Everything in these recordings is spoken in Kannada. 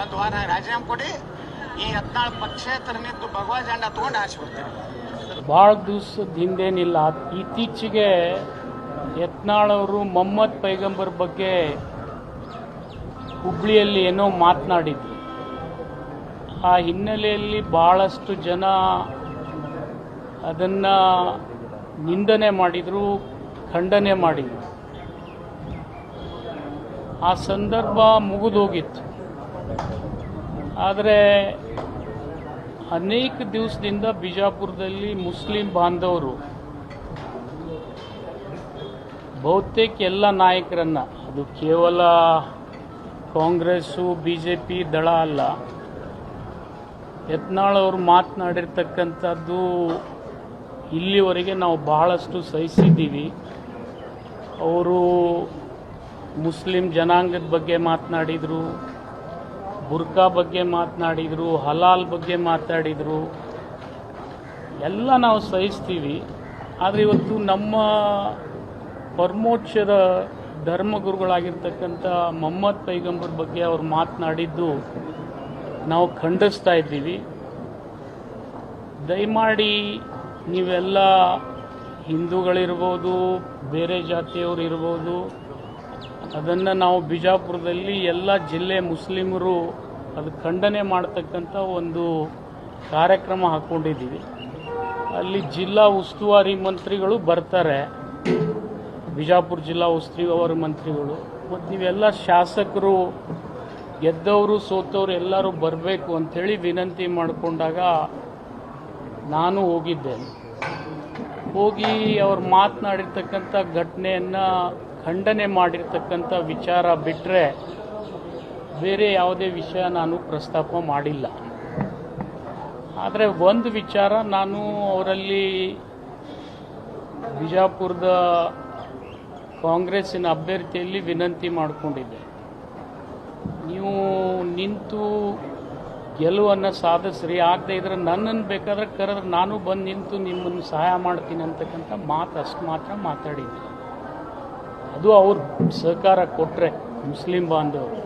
ಒಂದು ವಾರ ರಾಜೀನಾಮೆ ಕೊಡಿ. ಈ ಹದಿನಾಳು ಪಕ್ಷೇತರನಿದ್ದು ಭಗವಾ ಜಂಡ ತಗೊಂಡು ಆಚೆ ಬರ್ತಾರೆ ಭಾಳ ದಿವಸದ ಹಿಂದೇನಿಲ್ಲ. ಇತ್ತೀಚೆಗೆ ಯತ್ನಾಳವರು ಮೊಹಮ್ಮದ್ ಪೈಗಂಬರ್ ಬಗ್ಗೆ ಹುಬ್ಳಿಯಲ್ಲಿ ಏನೋ ಮಾತನಾಡಿದ್ರು. ಆ ಹಿನ್ನೆಲೆಯಲ್ಲಿ ಭಾಳಷ್ಟು ಜನ ಅದನ್ನ ನಿಂದನೆ ಮಾಡಿದರು, ಖಂಡನೆ ಮಾಡಿದರು. ಆ ಸಂದರ್ಭ ಮುಗಿದೋಗಿತ್ತು ಆದರೆ ಅನೇಕ ದಿವಸದಿಂದ ಬಿಜಾಪುರದಲ್ಲಿ ಮುಸ್ಲಿಂ ಬಾಂಧವರು, ಬಹುತೇಕ ಎಲ್ಲ ನಾಯಕರನ್ನು, ಅದು ಕೇವಲ ಕಾಂಗ್ರೆಸ್ಸು ಬಿ ಜೆ ಪಿ ದಳ ಅಲ್ಲ, ಯತ್ನಾಳ್ ಅವರು ಮಾತನಾಡಿರ್ತಕ್ಕಂಥದ್ದು ಇಲ್ಲಿವರೆಗೆ ನಾವು ಬಹಳಷ್ಟು ಸಹಿಸಿದ್ದೀವಿ. ಅವರು ಮುಸ್ಲಿಂ ಜನಾಂಗದ ಬಗ್ಗೆ ಮಾತನಾಡಿದರು. ಬುರ್ಕಾ ಬಗ್ಗೆ ಮಾತನಾಡಿದರು, ಹಲಾಲ್ ಬಗ್ಗೆ ಮಾತಾಡಿದರು ಎಲ್ಲ ನಾವು ಸಹಿಸ್ತೀವಿ. ಆದರೆ ಇವತ್ತು ನಮ್ಮ ಪರಮೋಚ್ಚದ ಧರ್ಮಗುರುಗಳಾಗಿರ್ತಕ್ಕಂಥ ಮೊಹಮ್ಮದ್ ಪೈಗಂಬರ್ ಬಗ್ಗೆ ಅವ್ರು ಮಾತನಾಡಿದ್ದು ನಾವು ಖಂಡಿಸ್ತಾ ಇದ್ದೀವಿ. ದಯಮಾಡಿ ನೀವೆಲ್ಲ ಹಿಂದೂಗಳಿರ್ಬೋದು, ಬೇರೆ ಜಾತಿಯವರು ಇರ್ಬೋದು ಅದನ್ನು ನಾವು ಬಿಜಾಪುರದಲ್ಲಿ ಎಲ್ಲ ಜಿಲ್ಲೆ ಮುಸ್ಲಿಮರು ಅದು ಖಂಡನೆ ಮಾಡ್ತಕ್ಕಂಥ ಒಂದು ಕಾರ್ಯಕ್ರಮ ಹಾಕ್ಕೊಂಡಿದ್ದೀವಿ ಅಲ್ಲಿ ಜಿಲ್ಲಾ ಉಸ್ತುವಾರಿ ಮಂತ್ರಿಗಳು ಬರ್ತಾರೆ. ಬಿಜಾಪುರ ಜಿಲ್ಲಾ ಉಸ್ತುವಾರಿ ಮಂತ್ರಿಗಳು. ಮತ್ತು ಇವೆಲ್ಲ ಶಾಸಕರು, ಗೆದ್ದವರು, ಸೋತವರು ಎಲ್ಲರೂ ಬರಬೇಕು ಅಂಥೇಳಿ ವಿನಂತಿ ಮಾಡಿಕೊಂಡಾಗ ನಾನು ಹೋಗಿದ್ದೇನೆ. ಹೋಗಿ ಅವ್ರು ಮಾತನಾಡಿರ್ತಕ್ಕಂಥ ಘಟನೆಯನ್ನು ಖಂಡನೆ ಮಾಡಿರ್ತಕ್ಕಂಥ ವಿಚಾರ ಬಿಟ್ಟರೆ ಬೇರೆ ಯಾವುದೇ ವಿಷಯ ನಾನು ಪ್ರಸ್ತಾಪ ಮಾಡಿಲ್ಲ. ಆದರೆ ಒಂದು ವಿಚಾರ ನಾನು ಅವರಲ್ಲಿ ಬಿಜಾಪುರದ ಕಾಂಗ್ರೆಸ್ಸಿನ ಅಭ್ಯರ್ಥಿಯಲ್ಲಿ ವಿನಂತಿ ಮಾಡಿಕೊಂಡಿದ್ದೆ. ನೀವು ನಿಂತು ಗೆಲುವನ್ನು ಸಾಧಿಸ್ರಿ, ಆಗದೆ ಇದ್ರೆ ನನ್ನನ್ನು ಬೇಕಾದ್ರೆ ಕರೆದ್ರೆ ನಾನು ಬಂದು ನಿಂತು ನಿಮ್ಮನ್ನು ಸಹಾಯ ಮಾಡ್ತೀನಿ ಅಂತಕ್ಕಂಥ ಮಾತು ಅಷ್ಟು ಮಾತ್ರ ಮಾತಾಡಿದ್ದೆ. ಅದು ಅವ್ರ ಸಹಕಾರ ಕೊಟ್ಟರೆ ಮುಸ್ಲಿಂ ಬಾಂಧವರು.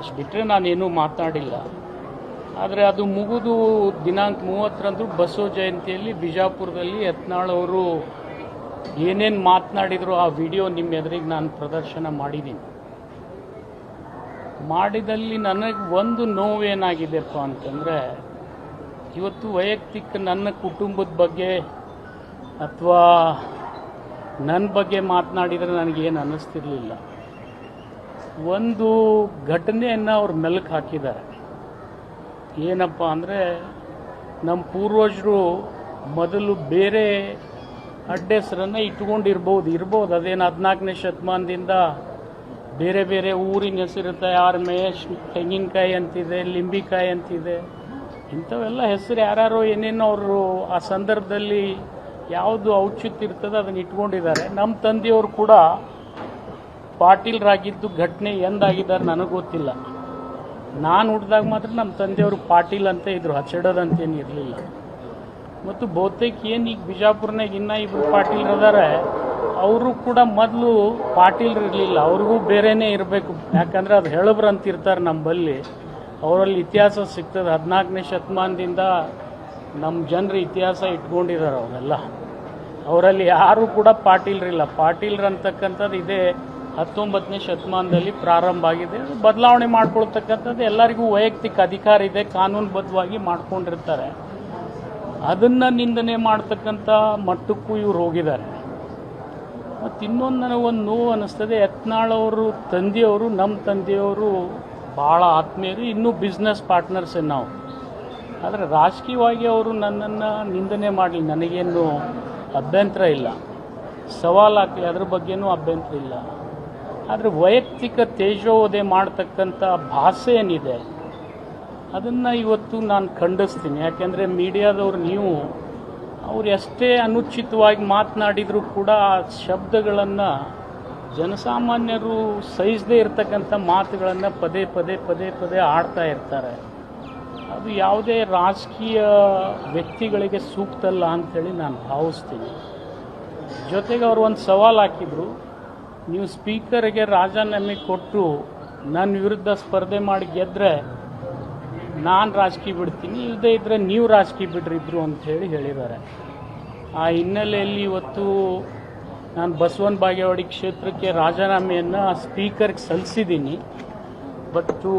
ಅಷ್ಟು ಬಿಟ್ಟರೆ ನಾನೇನೂ ಮಾತನಾಡಿಲ್ಲ ಆದರೆ ಅದು ಮುಗಿದು ದಿನಾಂಕ ಮೂವತ್ತರಂದು ಬಸವ ಜಯಂತಿಯಲ್ಲಿ ಬಿಜಾಪುರದಲ್ಲಿ ಯತ್ನಾಳವರು ಏನೇನು ಮಾತನಾಡಿದ್ರು ಆ ವಿಡಿಯೋ ನಿಮ್ಮ ಎದುರಿಗೆ ನಾನು ಪ್ರದರ್ಶನ ಮಾಡಿದ್ದೀನಿ ಮಾಡಿದಲ್ಲಿ ನನಗೆ ಒಂದು ನೋವೇನಾಗಿದೆಪ್ಪ ಅಂತಂದರೆ, ಇವತ್ತು ವೈಯಕ್ತಿಕ ನನ್ನ ಕುಟುಂಬದ ಬಗ್ಗೆ ಅಥವಾ ನನ್ನ ಬಗ್ಗೆ ಮಾತನಾಡಿದರೆ ನನಗೇನು ಅನ್ನಿಸ್ತಿರ್ಲಿಲ್ಲ. ಒಂದು ಘಟನೆಯನ್ನು ಅವ್ರು ಮೆಲುಕು ಹಾಕಿದ್ದಾರೆ. ಏನಪ್ಪ ಅಂದರೆ ನಮ್ಮ ಪೂರ್ವಜರು ಮೊದಲು ಬೇರೆ ಅಡ್ಡೆಸರನ್ನು ಇಟ್ಕೊಂಡಿರ್ಬೋದು, ಇರ್ಬೋದು. ಅದೇನು ಹದಿನಾಲ್ಕನೇ ಶತಮಾನದಿಂದ ಬೇರೆ ಬೇರೆ ಊರಿನ ಹೆಸರಿರುತ್ತೆ. ಯಾರು ಮಹೇಶ್, ತೆಂಗಿನಕಾಯಿ ಅಂತಿದೆ, ಲಿಂಬಿಕಾಯಿ ಅಂತಿದೆ. ಇಂಥವೆಲ್ಲ ಹೆಸರು ಯಾರ್ಯಾರೋ ಏನೇನೋ ಅವರು ಆ ಸಂದರ್ಭದಲ್ಲಿ ಯಾವುದು ಔಚಿತ್ಯ ಇರ್ತದೆ ಅದನ್ನು ಇಟ್ಕೊಂಡಿದ್ದಾರೆ. ನಮ್ಮ ತಂದೆಯವರು ಕೂಡ ಪಾಟೀಲ್ರಾಗಿದ್ದು ಘಟನೆ ಎಂದಾಗಿದ್ದಾರೆ ನನಗೆ ಗೊತ್ತಿಲ್ಲ. ನಾನು ಹುಟ್ಟಿದಾಗ ಮಾತ್ರ ನಮ್ಮ ತಂದೆಯವರು ಪಾಟೀಲ್ ಅಂತ ಇದ್ರು. ಹಚ್ಚಿಡೋದಂತೇನು ಇರಲಿಲ್ಲ. ಮತ್ತು ಬಹುತೇಕ ಏನು ಈಗ ಬಿಜಾಪುರ್ನಾಗ ಇನ್ನೂ ಇಬ್ಬರು ಪಾಟೀಲ್ರು ಇದ್ದಾರೆ ಅವರು ಕೂಡ ಮೊದಲು ಪಾಟೀಲ್ರು ಇರಲಿಲ್ಲ. ಅವ್ರಿಗೂ ಬೇರೆನೇ ಇರಬೇಕು. ಯಾಕಂದರೆ ಅದು ಹೇಳಬ್ರು ಅಂತ ಇರ್ತಾರೆ ನಮ್ಮಲ್ಲಿ ಅವರಲ್ಲಿ ಇತಿಹಾಸ ಸಿಗ್ತದೆ. ಹದಿನಾಲ್ಕನೇ ಶತಮಾನದಿಂದ ನಮ್ಮ ಜನರ ಇತಿಹಾಸ ಇಟ್ಕೊಂಡಿದ್ದಾರೆ ಅವರೆಲ್ಲ. ಅವರಲ್ಲಿ ಯಾರೂ ಕೂಡ ಪಾಟೀಲ್ರಿಲ್ಲ. ಪಾಟೀಲ್ರು ಅಂತಕ್ಕಂಥದ್ದು ಇದೇ ಹತ್ತೊಂಬತ್ತನೇ ಶತಮಾನದಲ್ಲಿ ಪ್ರಾರಂಭ ಆಗಿದೆ. ಬದಲಾವಣೆ ಮಾಡ್ಕೊಳ್ತಕ್ಕಂಥದ್ದು ಎಲ್ಲರಿಗೂ ವೈಯಕ್ತಿಕ ಅಧಿಕಾರ ಇದೆ, ಕಾನೂನುಬದ್ಧವಾಗಿ ಮಾಡ್ಕೊಂಡಿರ್ತಾರೆ. ಅದನ್ನು ನಿಂದನೆ ಮಾಡ್ತಕ್ಕಂಥ ಮಟ್ಟಕ್ಕೂ ಇವ್ರು ಹೋಗಿದ್ದಾರೆ. ಮತ್ತು ಇನ್ನೊಂದು ನನಗೊಂದು ನೋವು ಅನ್ನಿಸ್ತದೆ ಯತ್ನಾಳವರು ತಂದೆಯವರು ನಮ್ಮ ತಂದೆಯವರು ಭಾಳ ಆತ್ಮೀಯರು, ಇನ್ನೂ ಬಿಸ್ನೆಸ್ ಪಾರ್ಟ್ನರ್ಸೇ ನಾವು? ಆದರೆ ರಾಜಕೀಯವಾಗಿ ಅವರು ನನ್ನನ್ನು ನಿಂದನೆ ಮಾಡಲಿ ನನಗೇನು ಅಭ್ಯಂತರ ಇಲ್ಲ. ಸವಾಲು ಹಾಕಲಿ, ಅದ್ರ ಬಗ್ಗೆನೂ ಅಭ್ಯಂತರ ಇಲ್ಲ. ಆದರೆ ವೈಯಕ್ತಿಕ ತೇಜೋವಧೆ ಮಾಡ್ತಕ್ಕಂಥ ಭಾಷೆ ಏನಿದೆ, ಅದನ್ನು ಇವತ್ತು ನಾನು ಖಂಡಿಸ್ತೀನಿ. ಯಾಕೆಂದರೆ ಮೀಡಿಯಾದವ್ರು ನೀವು, ಅವ್ರು ಎಷ್ಟೇ ಅನುಚಿತವಾಗಿ ಮಾತನಾಡಿದರೂ ಕೂಡ ಆ ಶಬ್ದಗಳನ್ನು ಜನಸಾಮಾನ್ಯರು ಸಹಿಸದೇ ಇರತಕ್ಕಂಥ ಮಾತುಗಳನ್ನು ಪದೇ ಪದೇ ಪದೇ ಪದೇ ಆಡ್ತಾ ಇರ್ತಾರೆ. ಅದು ಯಾವುದೇ ರಾಜಕೀಯ ವ್ಯಕ್ತಿಗಳಿಗೆ ಸೂಕ್ತ ಅಲ್ಲ ಅಂಥೇಳಿ ನಾನು ಭಾವಿಸ್ತೀನಿ. ಜೊತೆಗೆ ಅವರು ಒಂದು ಸವಾಲು ಹಾಕಿದರು, ನೀವು ಸ್ಪೀಕರ್ಗೆ ರಾಜೀನಾಮೆ ಕೊಟ್ಟು ನನ್ನ ವಿರುದ್ಧ ಸ್ಪರ್ಧೆ ಮಾಡಿ ಗೆದ್ದರೆ ನಾನು ರಾಜಕೀಯ ಬಿಡ್ತೀನಿ ಇಲ್ಲದೇ ಇದ್ದರೆ ನೀವು ರಾಜಕೀಯ ಬಿಡ್ರಿ ಅಂಥೇಳಿ ಹೇಳಿದ್ದಾರೆ. ಆ ಹಿನ್ನೆಲೆಯಲ್ಲಿ ಇವತ್ತು ನಾನು ಬಸವನ ಬಾಗೇವಾಡಿ ಕ್ಷೇತ್ರಕ್ಕೆ ರಾಜೀನಾಮೆಯನ್ನು ಸ್ಪೀಕರ್ಗೆ ಸಲ್ಲಿಸಿದ್ದೀನಿ. ಬಟ್ಟು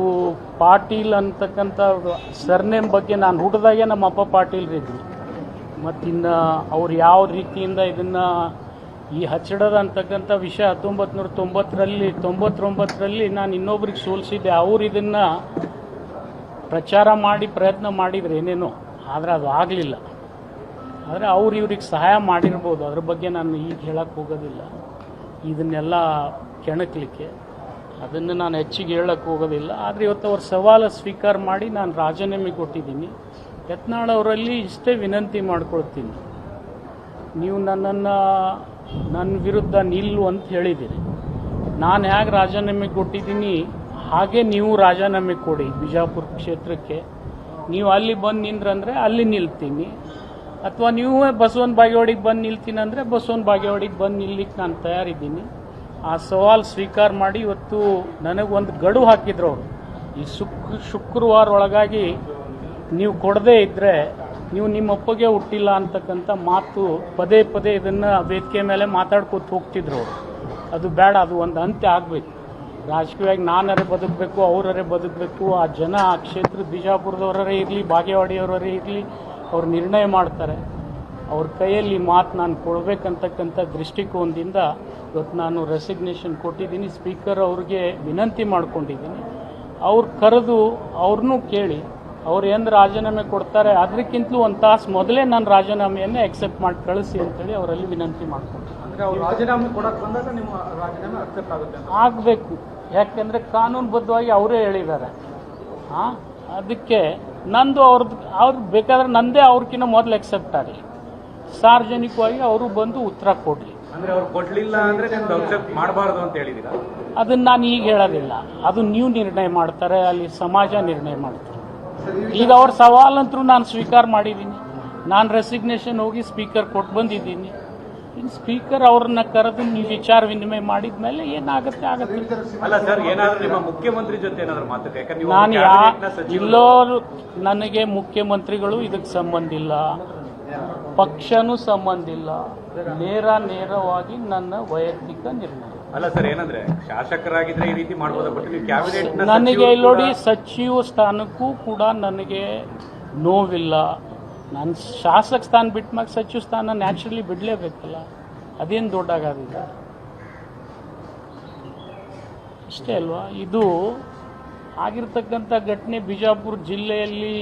ಪಾಟೀಲ್ ಅಂತಕ್ಕಂಥ ಸರ್ನೇಮ್ ಬಗ್ಗೆ ನಾನು ಹುಟ್ಟಿದಾಗೆ ನಮ್ಮ ಅಪ್ಪ ಪಾಟೀಲ್ರಿದ್ರು ಮತ್ತಿನ್ನು ಅವ್ರು ಯಾವ ರೀತಿಯಿಂದ ಇದನ್ನು ಈ ಹಚ್ಚಿಡೋದು ಅಂತಕ್ಕಂಥ ವಿಷಯ ಹತ್ತೊಂಬತ್ತು ನೂರ ತೊಂಬತ್ತರಲ್ಲಿ, ತೊಂಬತ್ತೊಂಬತ್ತರಲ್ಲಿ ನಾನು ಇನ್ನೊಬ್ರಿಗೆ ಸೋಲಿಸಿದ್ದೆ. ಅವ್ರು ಇದನ್ನು ಪ್ರಚಾರ ಮಾಡಿ ಪ್ರಯತ್ನ ಮಾಡಿದ್ರು ಏನೇನೋ. ಆದರೆ ಅದು ಆಗಲಿಲ್ಲ. ಆದರೆ ಅವ್ರು ಇವ್ರಿಗೆ ಸಹಾಯ ಮಾಡಿರ್ಬೋದು. ಅದ್ರ ಬಗ್ಗೆ ನಾನು ಈಗ ಹೇಳಕ್ಕೆ ಹೋಗೋದಿಲ್ಲ. ಇದನ್ನೆಲ್ಲ ಕೆಣಕಲಿಕ್ಕೆ. ಅದನ್ನು ನಾನು ಹೆಚ್ಚಿಗೆ ಹೇಳಕ್ಕೆ ಹೋಗೋದಿಲ್ಲ. ಆದರೆ ಇವತ್ತು ಅವ್ರ ಸವಾಲು ಸ್ವೀಕಾರ ಮಾಡಿ ನಾನು ರಾಜೀನಾಮೆ ಕೊಟ್ಟಿದ್ದೀನಿ. ಯತ್ನಾಳ್ ಅವರಲ್ಲಿ ಇಷ್ಟೇ ವಿನಂತಿ ಮಾಡ್ಕೊಳ್ತೀನಿ. ನೀವು ನನ್ನನ್ನು, ನನ್ನ ವಿರುದ್ಧ ನಿಲ್ಲು ಅಂತ ಹೇಳಿದ್ದೀರಿ. ನಾನು ಹೇಗೆ ರಾಜೀನಾಮೆ ಕೊಟ್ಟಿದ್ದೀನಿ, ಹಾಗೆ ನೀವು ರಾಜೀನಾಮೆ ಕೊಡಿ ಬಿಜಾಪುರ ಕ್ಷೇತ್ರಕ್ಕೆ. ನೀವು ಅಲ್ಲಿ ಬಂದು ನಿಂದ್ರಂದರೆ ಅಲ್ಲಿ ನಿಲ್ತೀನಿ. ಅಥವಾ ನೀವೇ ಬಸವನ ಬಾಗೇವಾಡಿಗೆ ಬಂದು ನಿಲ್ತೀನಿ ಅಂದರೆ ಬಸವನ ಬಾಗೇವಾಡಿಗೆ ಬಂದು ನಿಲ್ಲಿಕ್ಕೆ ನಾನು ತಯಾರಿದ್ದೀನಿ. ಆ ಸವಾಲು ಸ್ವೀಕಾರ ಮಾಡಿ ಇವತ್ತು ನನಗೊಂದು ಗಡು ಹಾಕಿದ್ರು ಅವರು. ಈ ಶುಕ್ ಶುಕ್ರವಾರ ಒಳಗಾಗಿ ನೀವು ಕೊಡದೇ ಇದ್ದರೆ ನೀವು ನಿಮ್ಮ ಅಪ್ಪಗೆ ಹುಟ್ಟಿಲ್ಲ ಅಂತಕ್ಕಂಥ ಮಾತು ಪದೇ ಪದೇ ಇದನ್ನು ವೇದಿಕೆ ಮೇಲೆ ಮಾತಾಡ್ಕೊತ ಹೋಗ್ತಿದ್ರು ಅವರು. ಅದು ಬೇಡ, ಅದು ಒಂದು ಅಂತ್ಯ ಆಗಬೇಕು. ರಾಜಕೀಯವಾಗಿ ನಾನರೇ ಬದುಕಬೇಕು, ಅವರರೇ ಬದುಕಬೇಕು, ಆ ಜನ, ಆ ಕ್ಷೇತ್ರ ಬಿಜಾಪುರದವರೇ ಇರಲಿ ಬಾಗೇವಾಡಿಯವರೇ ಇರಲಿ, ಅವ್ರು ನಿರ್ಣಯ ಮಾಡ್ತಾರೆ. ಅವ್ರ ಕೈಯಲ್ಲಿ ಮಾತು ನಾನು ಕೊಡಬೇಕಂತಕ್ಕಂಥ ದೃಷ್ಟಿಕೋನದಿಂದ ಇವತ್ತು ನಾನು ರೆಸಿಗ್ನೇಷನ್ ಕೊಟ್ಟಿದ್ದೀನಿ. ಸ್ಪೀಕರ್ ಅವ್ರಿಗೆ ವಿನಂತಿ ಮಾಡ್ಕೊಂಡಿದ್ದೀನಿ. ಅವ್ರು ಕರೆದು ಅವ್ರನ್ನೂ ಕೇಳಿ ಅವ್ರು ಏನು ರಾಜೀನಾಮೆ ಕೊಡ್ತಾರೆ ಅದಕ್ಕಿಂತಲೂ ಒಂದು ತಾಸು ಮೊದಲೇ ನಾನು ರಾಜೀನಾಮೆಯನ್ನು ಎಕ್ಸೆಪ್ಟ್ ಮಾಡಿ ಕಳಿಸಿ ಅಂತೇಳಿ ಅವರಲ್ಲಿ ವಿನಂತಿ ಮಾಡ್ಕೊಂಡೆ ಅಂದ್ರೆ ಅವ್ರು ರಾಜೀನಾಮೆ ಕೊಡಕ್ ಬಂದಾಗ ನಿಮ್ಮ ರಾಜೀನಾಮೆ ಅಕ್ಸೆಪ್ಟ್ ಆಗುತ್ತೆ ಅಂತ. ಆಗಬೇಕು. ಯಾಕೆಂದರೆ ಕಾನೂನುಬದ್ಧವಾಗಿ ಅವರೇ ಹೇಳಿದ್ದಾರೆ. ಹಾಂ ಅದಕ್ಕೆ ನಂದು ಅವ್ರದ್ದು ಅವ್ರು ಬೇಕಾದ್ರೆ ನಂದೇ ಅವ್ರಕ್ಕಿಂತ ಮೊದಲು ಎಕ್ಸೆಪ್ಟ್ ಆಗಲಿ. ಸಾರ್ವಜನಿಕವಾಗಿ ಅವರು ಬಂದು ಉತ್ತರ ಕೊಡಲಿ. ಅಂದ್ರೆ ಅವ್ರು ಕೊಡ್ಲಿಲ್ಲ ಅಂದ್ರೆ ಮಾಡಬಾರ್ದು ಅಂತ ಹೇಳಿದೀರಾ? ಅದನ್ನು ನಾನು ಈಗ ಹೇಳೋದಿಲ್ಲ. ಅದು ನೀವು ನಿರ್ಣಯ ಮಾಡ್ತಾರೆ ಅಲ್ಲಿ ಸಮಾಜ ನಿರ್ಣಯ ಮಾಡ್ತಾರೆ ಈಗ ಅವ್ರ ಸವಾಲಂತರೂ ನಾನು ಸ್ವೀಕಾರ ಮಾಡಿದ್ದೀನಿ. ನಾನು ರೆಸಿಗ್ನೇಷನ್ ಹೋಗಿ ಸ್ಪೀಕರ್ ಕೊಟ್ಟು ಬಂದಿದ್ದೀನಿ. ಇನ್ನು ಸ್ಪೀಕರ್ ಅವ್ರನ್ನ ಕರೆದು ನೀವು ವಿಚಾರ ವಿನಿಮಯ ಮಾಡಿದ ಮೇಲೆ ಏನಾಗುತ್ತೆ ಆಗುತ್ತೆ. ಅಲ್ಲ ಸರ್ ಏನಾದ್ರೂ ನಿಮ್ಮ ಮುಖ್ಯಮಂತ್ರಿ ಜೊತೆ ಏನಾದ್ರು ಮಾತುಕತೆ ಯಾಕಂದ್ರೆ ನೀವು ನಾನು ಯಾ ಕ್ಯಾಬಿನೆಟ್ನ ಸಚಿವರು. ಇಲ್ಲೋರು ನನಗೆ ಮುಖ್ಯಮಂತ್ರಿಗಳು ಇದಕ್ಕೆ ಸಂಬಂಧ ಇಲ್ಲ. ಪಕ್ಷನೂ ಸಂಬಂಧ ಇಲ್ಲ. ನೇರ ನೇರವಾಗಿ ನನ್ನ ವೈಯಕ್ತಿಕ ನಿರ್ಣಯ. ಅಲ್ಲ ಸರ್ ಏನಂದ್ರೆ ಶಾಸಕರಾಗಿದ್ರೆ ಈ ರೀತಿ ಮಾಡ್ಬೋದು? ನನಗೆ ಇಲ್ಲಿ ನೋಡಿ ಸಚಿವ ಸ್ಥಾನಕ್ಕೂ ಕೂಡ ನನಗೆ ನೋವಿಲ್ಲ. ನಾನು ಶಾಸಕ ಸ್ಥಾನ ಬಿಟ್ಟ ಮ್ಯಾಗ ಸಚಿವ ಸ್ಥಾನ ನ್ಯಾಚುರಲಿ ಬಿಡಲೇಬೇಕಲ್ಲ. ಅದೇನು ದೊಡ್ಡಾಗಿಲ್ಲ ಅಷ್ಟೇ ಅಲ್ವಾ? ಇದು ಆಗಿರ್ತಕ್ಕಂಥ ಘಟನೆ ಬಿಜಾಪುರ ಜಿಲ್ಲೆಯಲ್ಲಿ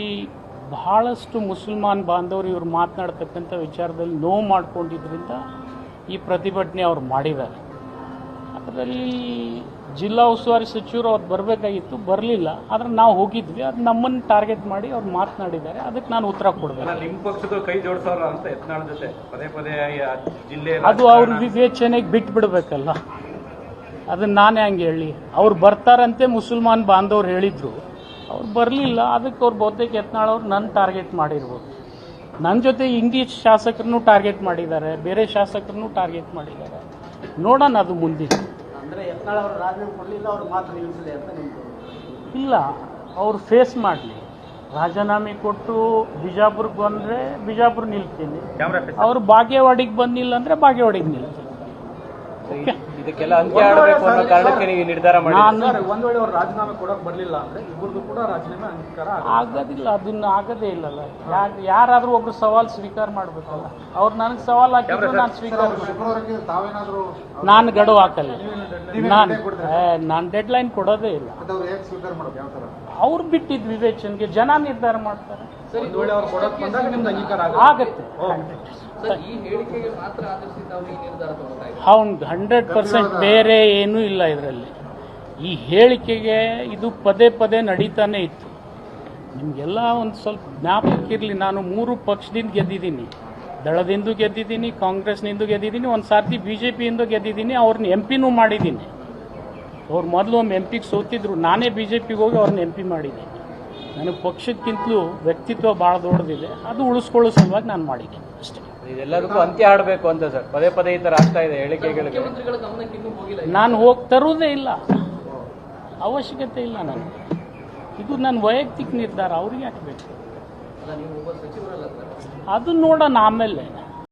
ಬಹಳಷ್ಟು ಮುಸಲ್ಮಾನ್ ಬಾಂಧವರು ಇವರು ಮಾತನಾಡ್ತಕ್ಕಂಥ ವಿಚಾರದಲ್ಲಿ ನೋವು ಮಾಡ್ಕೊಂಡಿದ್ದರಿಂದ ಈ ಪ್ರತಿಭಟನೆ ಅವ್ರು ಮಾಡಿದ್ದಾರೆ. ಅದರಲ್ಲಿ ಜಿಲ್ಲಾ ಉಸ್ತುವಾರಿ ಸಚಿವರು ಅವ್ರು ಬರಬೇಕಾಗಿತ್ತು ಬರಲಿಲ್ಲ. ಆದರೆ ನಾವು ಹೋಗಿದ್ವಿ ಅದು ನಮ್ಮನ್ನು ಟಾರ್ಗೆಟ್ ಮಾಡಿ ಅವ್ರು ಮಾತನಾಡಿದ್ದಾರೆ. ಅದಕ್ಕೆ ನಾನು ಉತ್ತರ ಕೊಡಬೇಕು. ನಿಮ್ಮ ಪಕ್ಷದ ಕೈ ಜೋಡಿಸೋರ ಅಂತ ಯತ್ನಾಳ್ ಜೊತೆ ಪದೇ ಪದೇ ಜಿಲ್ಲೆ ಅದು ಅವ್ರ ವಿವೇಚನೆಗೆ ಬಿಟ್ಟು ಬಿಡಬೇಕಲ್ಲ ಅದನ್ನು ನಾನೇ ಹಂಗೆ ಹೇಳಿ. ಅವ್ರು ಬರ್ತಾರಂತೆ ಮುಸಲ್ಮಾನ್ ಬಾಂಧವ್ರು ಹೇಳಿದ್ರು. ಅವ್ರು ಬರಲಿಲ್ಲ ಅದಕ್ಕೆ ಅವ್ರು ಬಹುತೇಕ ಯತ್ನಾಳ್ ಅವ್ರು ನನ್ನ ಟಾರ್ಗೆಟ್ ಮಾಡಿರ್ಬೋದು. ನನ್ನ ಜೊತೆ ಇಂಗ್ಲೀಷ್ ಶಾಸಕರನ್ನು ಟಾರ್ಗೆಟ್ ಮಾಡಿದ್ದಾರೆ ಬೇರೆ ಶಾಸಕರನ್ನು ಟಾರ್ಗೆಟ್ ಮಾಡಿದ್ದಾರೆ. ನೋಡೋಣ ಅದು ಮುಂದಿನ. ಅಂದರೆ ಯತ್ನಾಳ್ ಅವರು ರಾಜೀನಾಮೆ ಕೊಡಲಿಲ್ಲ ಅವ್ರು ಮಾತ್ರ ನಿಲ್ಲಿಸಲಿ ಅಂತ ನಿಮ್ದು? ಇಲ್ಲ ಅವ್ರು ಫೇಸ್ ಮಾಡಲಿ. ರಾಜೀನಾಮೆ ಕೊಟ್ಟು ಬಿಜಾಪುರ್ಗೆ ಬಂದರೆ ಬಿಜಾಪುರ ನಿಲ್ತೀನಿ. ಅವರು ಅವ್ರು ಬಾಗೇವಾಡಿಗೆ ಬಂದಿಲ್ಲ ಅಂದರೆ ಬಾಗೇವಾಡಿಗೆ ನಿಲ್ತೀನಿ. ಓಕೆ ಇದಕ್ಕೆಲ್ಲ ಅಂತ್ಯ ಆಡಬೇಕು ಅನ್ನೋ ಕಾರಣಕ್ಕೆ ನೀವು ನಿರ್ಧಾರ ಮಾಡಿ ನಾನು ಒಂದ್ ವೇಳೆ ಅವ್ರು ರಾಜೀನಾಮೆ ಕೊಡಕ್ ಬರ್ಲಿಲ್ಲ ಅಂದ್ರೆ ಇಬ್ಬರದು ಕೂಡ ರಾಜೀನಾಮೆ ಅಂಗೀಕಾರ ಆಗೋದಿಲ್ಲ ಅದನ್ನ ಆಗದೇ ಇಲ್ಲಲ್ಲ. ಯಾರಾದ್ರೂ ಯಾರಾದರೂ ಒಬ್ರು ಸವಾಲ್ ಸ್ವೀಕಾರ ಮಾಡ್ಬೇಕಲ್ಲ. ಅವ್ರು ನನಗೆ ಸವಾಲ್ ಹಾಕಿದ್ರು ನಾನು ಸ್ವೀಕಾರ ನಾನ್ ತಾವೇನಾದರೂ ನಾನು ಗಡುವು ಹಾಕಲ್ಲ. ನಾನು ನಾನು ಡೆಡ್ಲೈನ್ ಕೊಡೋದೇ ಇಲ್ಲ. ಅವ್ರು ಬಿಟ್ಟಿದ್ ಬಿಟ್ಟಿದ್ದು ವಿವೇಚನೆಗೆ ಜನ ನಿರ್ಧಾರ ಮಾಡ್ತಾರೆ. ಆಗತ್ತೆ ವೇಳೆ ಅವ್ರು ಕೊಡಕ್ ಬಂದಾಗ ನಿಮ್ದು ಅಂಗೀಕಾರ ಆಗುತ್ತೆ. ಹೌದು ಹಂಡ್ರೆಡ್ ಪರ್ಸೆಂಟ್ ಬೇರೆ ಏನೂ ಇಲ್ಲ ಇದರಲ್ಲಿ. ಈ ಹೇಳಿಕೆಗೆ ಇದು ಪದೇ ಪದೇ ನಡೀತಾನೆ ಇತ್ತು. ನಿಮಗೆಲ್ಲ ಒಂದು ಸ್ವಲ್ಪ ಜ್ಞಾಪಕ ಇರಲಿ ನಾನು ಮೂರು ಪಕ್ಷದಿಂದ ಗೆದ್ದಿದ್ದೀನಿ. ದಳದಿಂದ ಗೆದ್ದಿದ್ದೀನಿ ಕಾಂಗ್ರೆಸ್ನಿಂದ ಗೆದ್ದಿದ್ದೀನಿ ಒಂದು ಸಾರ್ತಿ ಬಿ ಜೆ ಪಿಯಿಂದ ಗೆದ್ದಿದ್ದೀನಿ ಅವ್ರನ್ನ ಎಂ ಪಿನೂ ಮಾಡಿದ್ದೀನಿ. ಅವ್ರು ಮೊದಲು ಒಮ್ಮೆ ಎಂ ಪಿಗೆ ಸೋತಿದ್ರು ನಾನೇ ಬಿ ಜೆ ಪಿಗೆ ಹೋಗಿ ಅವ್ರನ್ನ ಎಂ ಪಿ ಮಾಡಿದ್ದೀನಿ. ನನಗೆ ಪಕ್ಷಕ್ಕಿಂತಲೂ ವ್ಯಕ್ತಿತ್ವ ಭಾಳ ದೊಡ್ಡದಿದೆ. ಅದು ಉಳಿಸ್ಕೊಳ್ಳೋ ಸಲುವಾಗಿ ನಾನು ಮಾಡಿದ್ದೆ ಅಷ್ಟೇ. ಇದೆಲ್ಲದಕ್ಕೂ ಅಂತ್ಯ ಆಡಬೇಕು ಅಂತ ಸರ್. ಪದೇ ಪದೇ ಈ ಥರ ಆಗ್ತಾ ಇದೆ ಹೇಳಿಕೆಗಳಿಗೆ. ನಾನು ಹೋಗಿ ತರುವುದೇ ಇಲ್ಲ. ಅವಶ್ಯಕತೆ ಇಲ್ಲ ನನಗೆ. ಇದು ನನ್ನ ವೈಯಕ್ತಿಕ ನಿರ್ಧಾರ. ಅವ್ರಿಗೆ ಹಾಕಬೇಕು ಅದು ನೋಡೋಣ ಆಮೇಲೆ.